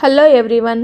Hello everyone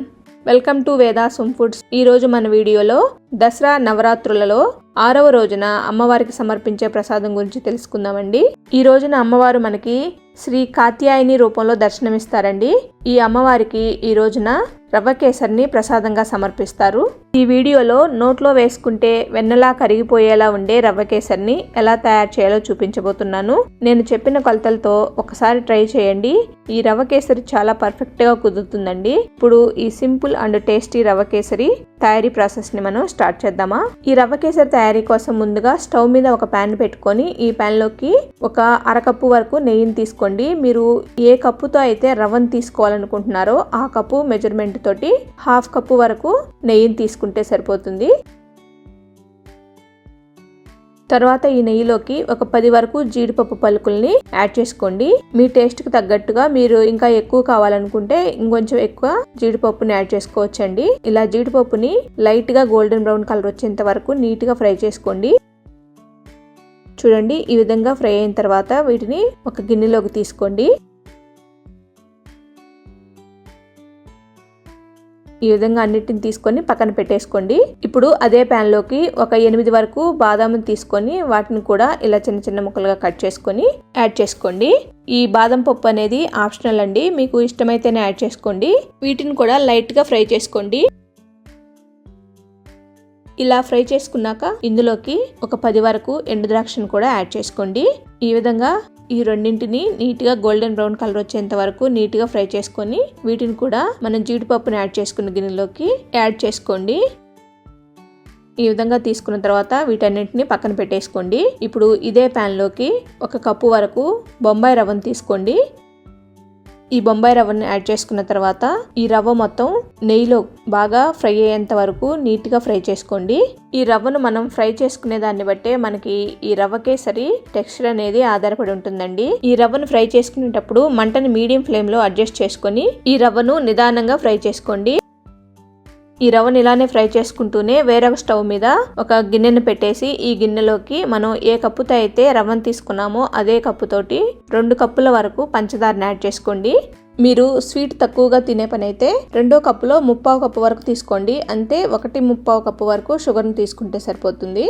welcome to Vedasum foods. ఈరోజు మన వీడియోలో దసరా నవరాత్రులలో ఆరవ రోజున అమ్మవారికి సమర్పించే ప్రసాదం గురించి తెలుసుకుందామండి. ఈ రోజున అమ్మవారు మనకి శ్రీ కాత్యాయని రూపంలో దర్శనమిస్తారండి. ఈ అమ్మవారికి ఈ రోజున రవ్వ కేసరిని ప్రసాదంగా సమర్పిస్తారు. ఈ వీడియోలో నోట్లో వేసుకుంటే వెన్నలా కరిగిపోయేలా ఉండే రవ్వ కేసరిని ఎలా తయారు చేయాలో చూపించబోతున్నాను. నేను చెప్పిన కొలతలతో ఒకసారి ట్రై చేయండి. ఈ రవ్వ కేసరి చాలా పర్ఫెక్ట్గా కుదురుతుందండి. ఇప్పుడు ఈ సింపుల్ అండ్ టేస్టీ రవ్వ కేసరి తయారీ ప్రాసెస్ని మనం స్టార్ట్ చేద్దామా? ఈ రవ్వ కేసరి తయారీ కోసం ముందుగా స్టవ్ మీద ఒక ప్యాన్ పెట్టుకొని ఈ ప్యాన్లోకి ఒక అరకప్పు వరకు నెయ్యిని తీసుకోండి. మీరు ఏ కప్పుతో అయితే రవ్వను తీసుకోవాలి తీసుకోవాలనుకుంటున్నారో ఆ కప్పు మెజర్మెంట్ తోటి హాఫ్ కప్పు వరకు నెయ్యిని తీసుకుంటే సరిపోతుంది. తర్వాత ఈ నెయ్యిలోకి ఒక పది వరకు జీడిపప్పు పలుకుల్ని యాడ్ చేసుకోండి. మీ టేస్ట్కి తగ్గట్టుగా మీరు ఇంకా ఎక్కువ కావాలనుకుంటే ఇంకొంచెం ఎక్కువ జీడిపప్పుని యాడ్ చేసుకోవచ్చండి. ఇలా జీడిపప్పుని లైట్గా గోల్డెన్ బ్రౌన్ కలర్ వచ్చేంత వరకు నీట్గా ఫ్రై చేసుకోండి. చూడండి ఈ విధంగా ఫ్రై అయిన తర్వాత వీటిని ఒక గిన్నెలోకి తీసుకోండి. ఈ విధంగా అన్నిటిని తీసుకొని పక్కన పెట్టేసుకోండి. ఇప్పుడు అదే ప్యాన్లోకి ఒక ఎనిమిది వరకు బాదాం తీసుకొని వాటిని కూడా ఇలా చిన్న చిన్న ముక్కలుగా కట్ చేసుకొని యాడ్ చేసుకోండి. ఈ బాదం పప్పు అనేది ఆప్షనల్ అండి. మీకు ఇష్టమైతేనే యాడ్ చేసుకోండి. వీటిని కూడా లైట్గా ఫ్రై చేసుకోండి. ఇలా ఫ్రై చేసుకున్నాక ఇందులోకి ఒక పది వరకు ఎండు ద్రాక్షను కూడా యాడ్ చేసుకోండి. ఈ విధంగా ఈ రెండింటిని నీట్గా గోల్డెన్ బ్రౌన్ కలర్ వచ్చేంత వరకు నీట్గా ఫ్రై చేసుకొని వీటిని కూడా మనం జీడిపప్పుని యాడ్ చేసుకున్న గిన్నెలోకి యాడ్ చేసుకోండి. ఈ విధంగా తీసుకున్న తర్వాత వీటన్నింటిని పక్కన పెట్టేసుకోండి. ఇప్పుడు ఇదే ప్యాన్లోకి ఒక కప్పు వరకు బొంబాయి రవ్వను తీసుకోండి. ఈ బొంబాయి రవ్వను యాడ్ చేసుకున్న తర్వాత ఈ రవ్వ మొత్తం నెయ్యిలో బాగా ఫ్రై అయ్యేంత వరకు నీట్గా ఫ్రై చేసుకోండి. ఈ రవ్వను మనం ఫ్రై చేసుకునే దాన్ని బట్టే మనకి ఈ రవ్వకే సరి టెక్స్చర్ అనేది ఆధారపడి ఉంటుందండి. ఈ రవ్వను ఫ్రై చేసుకునేటప్పుడు మంటని మీడియం ఫ్లేమ్లో అడ్జస్ట్ చేసుకొని ఈ రవ్వను నిదానంగా ఫ్రై చేసుకోండి. ఈ రవ్వని ఇలానే ఫ్రై చేసుకుంటూనే వేరొక స్టవ్ మీద ఒక గిన్నెను పెట్టేసి ఈ గిన్నెలోకి మనం ఏ కప్పుతో అయితే రవ్వను తీసుకున్నామో అదే కప్పుతోటి రెండు కప్పుల వరకు పంచదారని యాడ్ చేసుకోండి. మీరు స్వీట్ తక్కువగా తినే పని అయితే రెండో కప్పులో ముప్పావు కప్పు వరకు తీసుకోండి. అంతే ఒకటి ముప్పావు కప్పు వరకు షుగర్ను తీసుకుంటే సరిపోతుంది.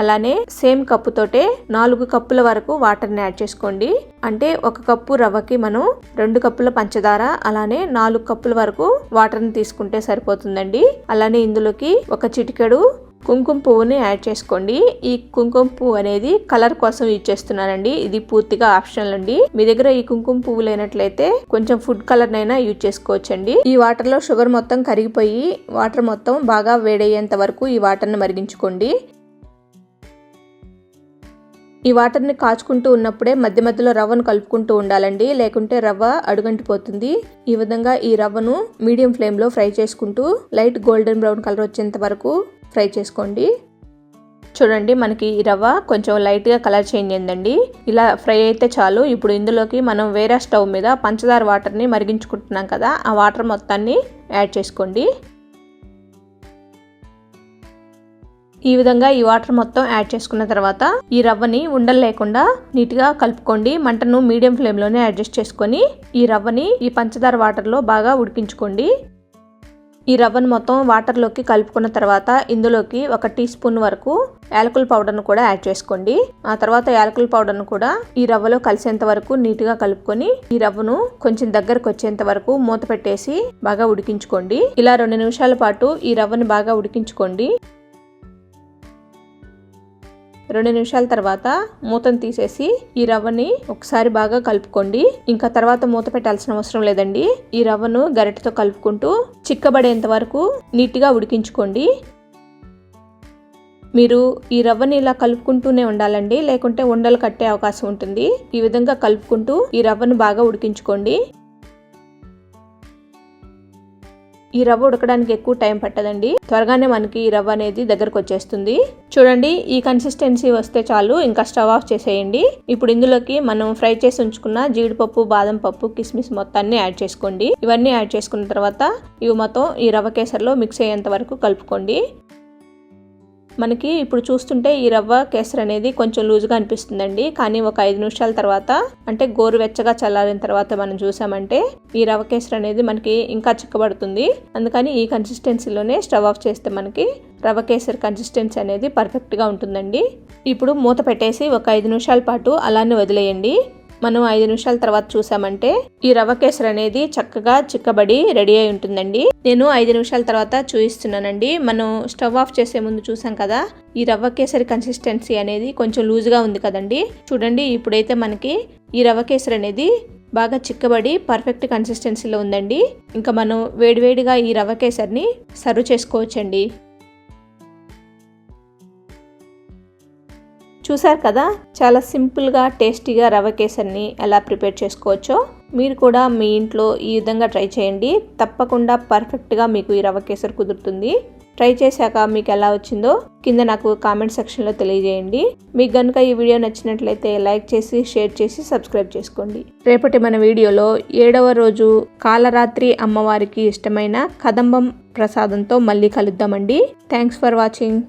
అలానే సేమ్ కప్పుతోటే నాలుగు కప్పుల వరకు వాటర్ని యాడ్ చేసుకోండి. అంటే ఒక కప్పు రవ్వకి మనం రెండు కప్పుల పంచదార అలానే నాలుగు కప్పుల వరకు వాటర్ని తీసుకుంటే సరిపోతుందండి. అలానే ఇందులోకి ఒక చిటికెడు కుంకుమ పువ్వుని యాడ్ చేసుకోండి. ఈ కుంకుమ పువ్వు అనేది కలర్ కోసం యూజ్ చేస్తున్నానండి. ఇది పూర్తిగా ఆప్షనల్ అండి. మీ దగ్గర ఈ కుంకుమ పువ్వు లేనట్లయితే కొంచెం ఫుడ్ కలర్ నైనా యూజ్ చేసుకోవచ్చండి. ఈ వాటర్లో షుగర్ మొత్తం కరిగిపోయి వాటర్ మొత్తం బాగా వేడయ్యేంత వరకు ఈ వాటర్ని మరిగించుకోండి. ఈ వాటర్ని కాచుకుంటూ ఉన్నప్పుడే మధ్య మధ్యలో రవ్వను కలుపుకుంటూ ఉండాలండి. లేకుంటే రవ్వ అడుగంటిపోతుంది. ఈ విధంగా ఈ రవ్వను మీడియం ఫ్లేమ్లో ఫ్రై చేసుకుంటూ లైట్ గోల్డెన్ బ్రౌన్ కలర్ వచ్చేంత వరకు ఫ్రై చేసుకోండి. చూడండి మనకి ఈ రవ్వ కొంచెం లైట్గా కలర్ చేంజ్ అయిందండి. ఇలా ఫ్రై అయితే చాలు. ఇప్పుడు ఇందులోకి మనం వేరే స్టవ్ మీద పంచదార వాటర్ని మరిగించుకుంటున్నాం కదా ఆ వాటర్ మొత్తాన్ని యాడ్ చేసుకోండి. ఈ విధంగా ఈ వాటర్ మొత్తం యాడ్ చేసుకున్న తర్వాత ఈ రవ్వని ఉండలు లేకుండా నీట్గా కలుపుకోండి. మంటను మీడియం ఫ్లేమ్లోనే అడ్జస్ట్ చేసుకొని ఈ రవ్వని ఈ పంచదార వాటర్లో బాగా ఉడికించుకోండి. ఈ రవ్వను మొత్తం వాటర్లోకి కలుపుకున్న తర్వాత ఇందులోకి ఒక టీ స్పూన్ వరకు యాలకుల పౌడర్ను కూడా యాడ్ చేసుకోండి. ఆ తర్వాత యాలకుల పౌడర్ను కూడా ఈ రవ్వలో కలిసేంత వరకు నీట్గా కలుపుకొని ఈ రవ్వను కొంచెం దగ్గరకు వచ్చేంత వరకు మూత పెట్టేసి బాగా ఉడికించుకోండి. ఇలా రెండు నిమిషాల పాటు ఈ రవ్వని బాగా ఉడికించుకోండి. రెండు నిమిషాల తర్వాత మూతను తీసేసి ఈ రవ్వని ఒకసారి బాగా కలుపుకోండి. ఇంకా తర్వాత మూత పెట్టాల్సిన అవసరం లేదండి. ఈ రవ్వను గరిటతో కలుపుకుంటూ చిక్కబడేంత వరకు నీట్గా ఉడికించుకోండి. మీరు ఈ రవ్వని ఇలా కలుపుకుంటూనే ఉండాలండి. లేకుంటే ఉండలు కట్టే అవకాశం ఉంటుంది. ఈ విధంగా కలుపుకుంటూ ఈ రవ్వను బాగా ఉడికించుకోండి. ఈ రవ్వ ఉడకడానికి ఎక్కువ టైం పట్టదండి. త్వరగానే మనకి ఈ రవ్వ అనేది దగ్గరకు వచ్చేస్తుంది. చూడండి ఈ కన్సిస్టెన్సీ వస్తే చాలు. ఇంకా స్టవ్ ఆఫ్ చేసేయండి. ఇప్పుడు ఇందులోకి మనం ఫ్రై చేసి ఉంచుకున్న జీడిపప్పు బాదం పప్పు కిస్మిస్ మొత్తాన్ని యాడ్ చేసుకోండి. ఇవన్నీ యాడ్ చేసుకున్న తర్వాత ఇవి మొత్తం ఈ రవ్వ కేసరిలో మిక్స్ అయ్యేంత వరకు కలుపుకోండి. మనకి ఇప్పుడు చూస్తుంటే ఈ రవ్వ కేసర్ అనేది కొంచెం లూజ్గా అనిపిస్తుందండి. కానీ ఒక ఐదు నిమిషాల తర్వాత అంటే గోరువెచ్చగా చల్లారిన తర్వాత మనం చూసామంటే ఈ రవ్వ కేసర్ అనేది మనకి ఇంకా చిక్కబడుతుంది. అందుకని ఈ కన్సిస్టెన్సీలోనే స్టవ్ ఆఫ్ చేస్తే మనకి రవ్వ కేసర్ కన్సిస్టెన్సీ అనేది పర్ఫెక్ట్గా ఉంటుందండి. ఇప్పుడు మూత పెట్టేసి ఒక ఐదు నిమిషాల పాటు అలానే వదిలేయండి. మనం ఐదు నిమిషాల తర్వాత చూసామంటే ఈ రవ్వ కేసరి అనేది చక్కగా చిక్కబడి రెడీ అయి ఉంటుందండి. నేను ఐదు నిమిషాల తర్వాత చూపిస్తున్నానండి మనం స్టవ్ ఆఫ్ చేసే ముందు చూసాం కదా ఈ రవ్వ కేసరి కన్సిస్టెన్సీ అనేది కొంచెం లూజ్గా ఉంది కదండి. చూడండి ఇప్పుడైతే మనకి ఈ రవ్వ కేసరి అనేది బాగా చిక్కబడి పర్ఫెక్ట్ కన్సిస్టెన్సీలో ఉందండి. ఇంకా మనం వేడివేడిగా ఈ రవ్వ కేసరిని సర్వ్ చేసుకోవచ్చండి. చూసారు కదా? చాలా సింపుల్గా టేస్టీగా రవ్వ కేసరిని ఎలా ప్రిపేర్ చేసుకోవచ్చో మీరు కూడా మీ ఇంట్లో ఈ విధంగా ట్రై చేయండి. తప్పకుండా పర్ఫెక్ట్గా మీకు ఈ రవ్వ కేసరి కుదురుతుంది. ట్రై చేశాక మీకు ఎలా వచ్చిందో కింద నాకు కామెంట్ సెక్షన్లో తెలియజేయండి. మీకు కనుక ఈ వీడియో నచ్చినట్లయితే లైక్ చేసి షేర్ చేసి సబ్స్క్రైబ్ చేసుకోండి. రేపటి మన వీడియోలో ఏడవ రోజు కాలరాత్రి అమ్మవారికి ఇష్టమైన కదంబం ప్రసాదంతో మళ్ళీ కలుద్దామండి. Thanks for watching.